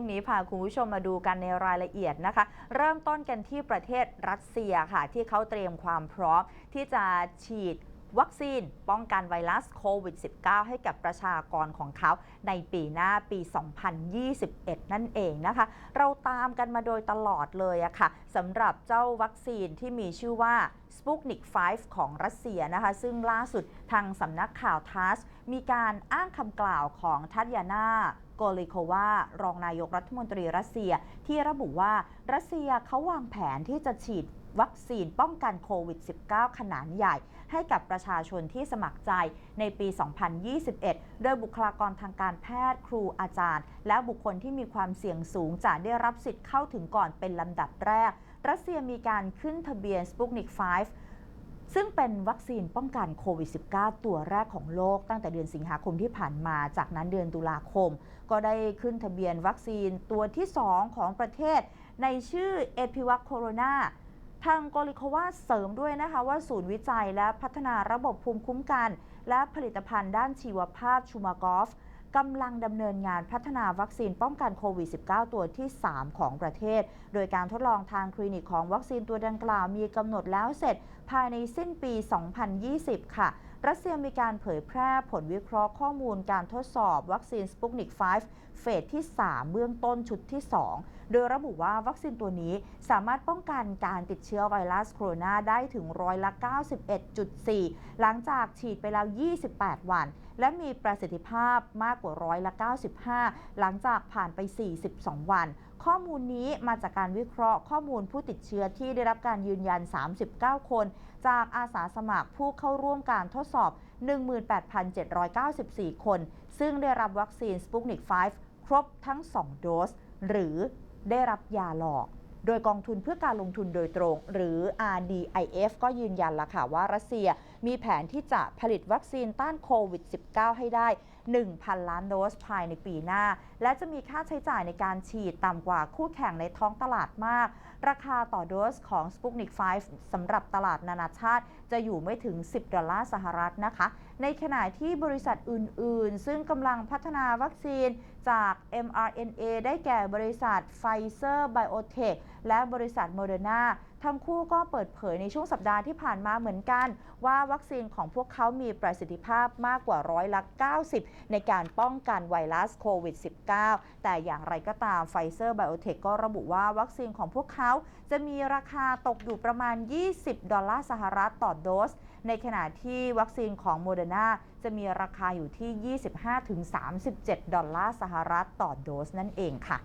ช่วงนี้พาคุณผู้ชมมาดูกันในรายละเอียดนะคะ เริ่มต้นกันที่ประเทศรัสเซียค่ะ ที่เขาเตรียมความพร้อมที่จะฉีดวัคซีนป้องกันไวรัสโควิด -19 ให้กับประชากรของเขาในปีหน้าปี 2021 นั่นเองนะคะ เราตามกันมาโดยตลอดเลยอะค่ะสำหรับเจ้าวัคซีนที่มีชื่อว่า Sputnik 5 ของรัสเซียนะคะ ซึ่งล่าสุดทางสำนักข่าวทัสมีการอ้างคำกล่าวของทัตยานา โกลิโควารองนายกรัฐมนตรีรัสเซีย ที่ระบุว่ารัสเซียเขาวางแผนที่จะฉีดวัคซีนป้องกันโควิด -19 ขนาดใหญ่ ให้กับประชาชนที่สมัครใจในปี 2021 โดยบุคลากรทางการแพทย์ครูอาจารย์ และบุคคลที่มีความเสี่ยงสูงจะได้รับสิทธิ์เข้าถึงก่อนเป็นลำดับแรก รัสเซียมีการขึ้นทะเบียน Sputnik 5 ซึ่งเป็นวัคซีนป้องกันโควิด -19 ตัวแรกของโลกตั้งแต่เดือนสิงหาคมที่ผ่านมา จากนั้นเดือนตุลาคม ก็ได้ขึ้นทะเบียนวัคซีนตัวที่ 2 ของประเทศ ในชื่อเอพิวัคโคโรนาทางโกลิโควาเสริมด้วยนะคะว่าศูนย์วิจัยและพัฒนาระบบภูมิคุ้มกัน และผลิตภัณฑ์ด้านชีวภาพชูมากอฟ กำลังดำเนินงานพัฒนาวัคซีนป้องกันโควิด -19 ตัวที่ 3 ของประเทศ โดยการทดลองทางคลินิกของวัคซีนตัวดังกล่าวมีกำหนดแล้วเสร็จภายในสิ้นปี 2020 ค่ะ รัสเซียมีการเผยแพร่ผลวิเคราะห์ข้อมูลการทดสอบวัคซีนสปุกนิก 5 เฟสที่ 3 เบื้องต้นชุดที่ 2 โดยระบุว่าวัคซีนตัวนี้สามารถป้องกันการติดเชื้อไวรัสโคโรนาได้ถึงร้อยละ 91.4 หลังจากฉีดไปแล้ว 28 วัน และมีประสิทธิภาพมากกว่าร้อยละ 95 หลังจากผ่านไป 42 วัน ข้อมูลนี้มาจากการวิเคราะห์ข้อมูลผู้ติดเชื้อที่ได้รับการยืนยัน 39 คน จากอาสาสมัครผู้เข้าร่วมการทดสอบ 18,794 คน ซึ่งได้รับวัคซีนสปุกนิก 5 ครบทั้ง 2 โดส หรือได้รับยาหลอก โดยกองทุนเพื่อการลงทุนโดยตรง หรือ RDIF ก็ยืนยันละค่ะว่ารัสเซีย มีแผนที่จะผลิตวัคซีนต้านโควิด -19 ให้ได้ 1,000 ล้านโดสภายในปีหน้า และจะมีค่าใช้จ่ายในการฉีดต่ำกว่าคู่แข่งในท้องตลาดมาก ราคาต่อโดสของ Sputnik 5สำหรับตลาดนานาชาติ จะอยู่ไม่ถึง 10 ดอลลาร์สหรัฐนะคะ ในขณะที่บริษัทอื่น ๆ ซึ่งกำลังพัฒนาวัคซีนจาก mRNA ได้แก่บริษัท Pfizer BioNTech และบริษัท Moderna ทั้งคู่ก็เปิดเผยในช่วงสัปดาห์ที่ผ่านมาเหมือนกัน ว่าวัคซีนของพวกเขามีประสิทธิภาพมากกว่าร้อยละ90 ในการป้องกันไวรัสโควิด -19 แต่อย่างไรก็ตาม Pfizer BioNTech ก็ระบุว่าวัคซีนของพวกเขาจะมีราคาตกอยู่ประมาณ 20 ดอลลาร์สหรัฐต่อโดส ในขณะที่วัคซีนของโมเดอร์นาจะมีราคาอยู่ที่ 25-37 ดอลลาร์สหรัฐต่อโดสนั่นเองค่ะ